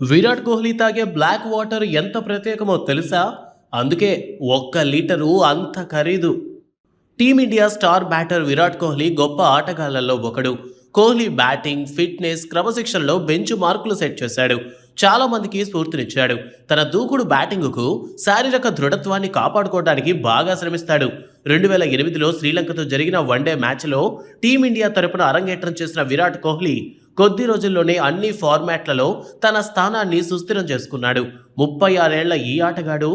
విరాట్ కోహ్లీ తాగే black water ఎంత ప్రత్యేకమో తెలుసా? అందుకే ఒక్క లీటరు అంత ఖరీదు. Team India star batter Virat Kohli గొప్ప ఆటగాళ్ళలో ఒకడు. కోహ్లీ బ్యాటింగ్ ఫిట్నెస్ క్రమశిక్షణలో బెంచ్ మార్కులు సెట్ చేశాడు. చాలా మందికి స్ఫూర్తినిచ్చాడు. తన దూకుడు బ్యాటింగుకు శారీరక దృఢత్వాన్ని కాపాడుకోవడానికి బాగా శ్రమిస్తాడు. రెండు వేల ఎనిమిదిలో శ్రీలంకతో జరిగిన వన్డే మ్యాచ్లో టీమిండియా తరపున అరంగేట్రం చేసిన విరాట్ కోహ్లీ కొద్ది రోజుల్లోనే అన్ని ఫార్మాట్లలో తన స్థానాన్ని సుస్థిరం చేసుకున్నాడు. ముప్పై ఆరేళ్ళ ఈ ఆటగాడు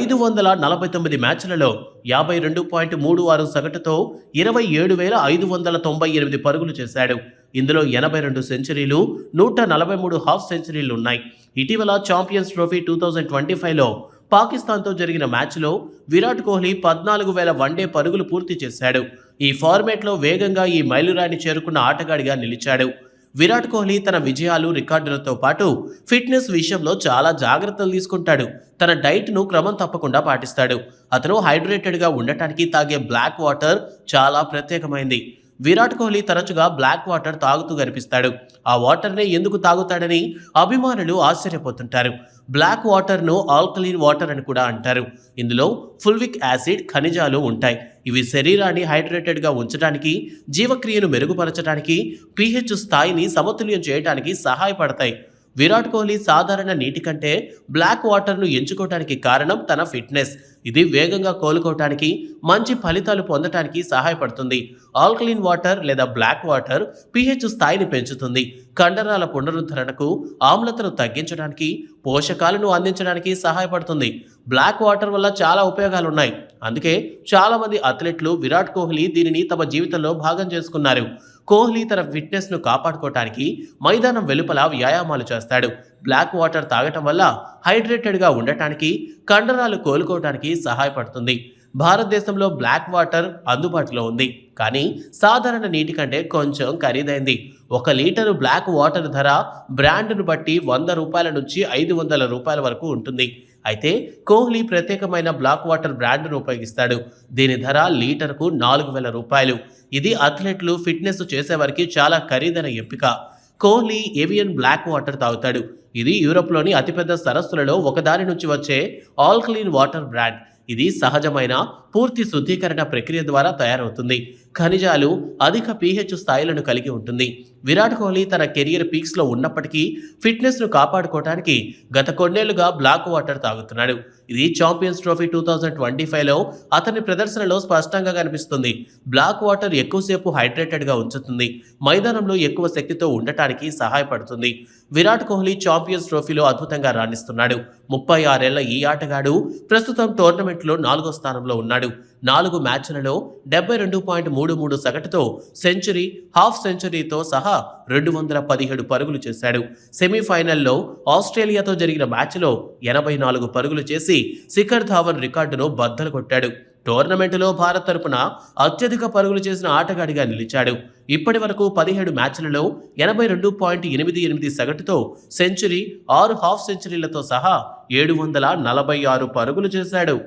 ఐదు వందల నలభై తొమ్మిది మ్యాచ్లలో యాభై రెండు పాయింట్ మూడు ఆరు సగటుతో ఇరవై ఏడు వేల ఐదు వందల తొంభై ఎనిమిది పరుగులు చేశాడు. ఇందులో ఎనభై రెండు సెంచరీలు నూట నలభై మూడు హాఫ్ సెంచరీలు ఉన్నాయి. ఇటీవల champions trophy two thousand twenty ఫైవ్లో పాకిస్తాన్తో జరిగిన మ్యాచ్లో విరాట్ కోహ్లీ పద్నాలుగు వేల వన్డే పరుగులు పూర్తి చేశాడు. ఈ ఫార్మేట్లో వేగంగా ఈ మైలురాయిని చేరుకున్న ఆటగాడిగా నిలిచాడు. విరాట్ కోహ్లీ తన విజయాలు రికార్డులతో పాటు ఫిట్నెస్ విషయంలో చాలా జాగ్రత్తలు తీసుకుంటాడు. తన డైట్ను క్రమం తప్పకుండా పాటిస్తాడు. అతను హైడ్రేటెడ్గా ఉండటానికి తాగే బ్లాక్ వాటర్ చాలా ప్రత్యేకమైంది. విరాట్ కోహ్లీ తరచుగా బ్లాక్ వాటర్ తాగుతూ కనిపిస్తాడు ఆ వాటర్నే ఎందుకు తాగుతాడని అభిమానులు ఆశ్చర్యపోతుంటారు. బ్లాక్ వాటర్ను ఆల్కలీన్ వాటర్ అని కూడా అంటారు. ఇందులో ఫుల్విక్ యాసిడ్ ఖనిజాలు ఉంటాయి. ఇవి శరీరాన్ని హైడ్రేటెడ్గా ఉంచడానికి జీవక్రియను మెరుగుపరచడానికి పీహెచ్ స్థాయిని సమతుల్యం చేయడానికి సహాయపడతాయి. విరాట్ కోహ్లీ సాధారణ నీటి కంటే బ్లాక్ వాటర్ను ఎంచుకోవడానికి కారణం తన ఫిట్నెస్. ఇది వేగంగా కోలుకోవటానికి మంచి ఫలితాలు పొందటానికి సహాయపడుతుంది. ఆల్కలీన్ వాటర్ లేదా బ్లాక్ వాటర్ పిహెచ్ స్థాయిని పెంచుతుంది. కండరాల పునరుద్ధరణకు ఆమ్లతను తగ్గించడానికి పోషకాలను అందించడానికి సహాయపడుతుంది. బ్లాక్ వాటర్ వల్ల చాలా ఉపయోగాలు ఉన్నాయి అందుకే చాలా మంది అథ్లెట్లు విరాట్ కోహ్లీ దీనిని తమ జీవితంలో భాగం చేసుకున్నారు. కోహ్లీ తన ఫిట్నెస్ను కాపాడుకోవటానికి మైదానం వెలుపల వ్యాయామాలు చేస్తాడు. బ్లాక్ వాటర్ తాగటం వల్ల హైడ్రేటెడ్గా ఉండటానికి కండరాలు కోలుకోవటానికి సహాయపడుతుంది. భారతదేశంలో బ్లాక్ వాటర్ అందుబాటులో ఉంది. కానీ సాధారణ నీటి కంటే కొంచెం ఖరీదైంది. ఒక లీటరు బ్లాక్ వాటర్ ధర బ్రాండ్ను బట్టి వంద రూపాయల నుంచి ఐదు వందల రూపాయల వరకు ఉంటుంది. అయితే కోహ్లీ ప్రత్యేకమైన బ్లాక్ వాటర్ బ్రాండ్ను ఉపయోగిస్తాడు. దీని ధర లీటర్కు నాలుగు వేల రూపాయలు. ఇది అథ్లెట్లు ఫిట్నెస్ చేసేవారికి చాలా ఖరీదైన ఎంపిక. కోహ్లీ ఏవియన్ బ్లాక్ వాటర్ తాగుతాడు. ఇది యూరోప్లోని అతిపెద్ద సరస్సులలో ఒకదాని నుంచి వచ్చే ఆల్కలీన్ వాటర్ బ్రాండ్. ఇది సహజమైన పూర్తి శుద్ధీకరణ ప్రక్రియ ద్వారా తయారవుతుంది. ఖనిజాలు అధిక పీహెచ్ స్థాయిలను కలిగి ఉంటుంది. విరాట్ కోహ్లీ తన కెరియర్ పీక్స్లో ఉన్నప్పటికీ ఫిట్నెస్ను కాపాడుకోవడానికి గత కొన్నేళ్ళుగా బ్లాక్ వాటర్ తాగుతున్నాడు. ఇది champions trophy two thousand twenty ఫైవ్లో అతని ప్రదర్శనలో స్పష్టంగా కనిపిస్తుంది. బ్లాక్ వాటర్ ఎక్కువసేపు హైడ్రేటెడ్గా ఉంచుతుంది. మైదానంలో ఎక్కువ శక్తితో ఉండటానికి సహాయపడుతుంది. విరాట్ కోహ్లీ ఛాంపియన్స్ ట్రోఫీలో అద్భుతంగా రాణిస్తున్నాడు. ముప్పై ఆరేళ్ళ ఈ ఆటగాడు ప్రస్తుతం టోర్నమెంట్లో నాలుగో స్థానంలో ఉన్నాడు. నాలుగు మ్యాచ్లలో డెబ్బై రెండు పాయింట్ మూడు మూడు మూడు సగటుతో సెంచరీ హాఫ్ సెంచరీతో సహా రెండు వందల పదిహేడు పరుగులు చేశాడు. సెమీఫైనల్లో ఆస్ట్రేలియాతో జరిగిన మ్యాచ్లో ఎనభై నాలుగు పరుగులు చేసి శిఖర్ ధావన్ రికార్డును బద్దలు కొట్టాడు. టోర్నమెంటులో భారత్ తరపున అత్యధిక పరుగులు చేసిన ఆటగాడిగా నిలిచాడు. ఇప్పటి వరకు పదిహేడు మ్యాచ్లలో ఎనభై రెండు పాయింట్ ఎనిమిది ఎనిమిది సగటుతో సెంచరీ ఆరు హాఫ్ సెంచరీలతో సహా ఏడు వందల నలభై ఆరు పరుగులు చేశాడు.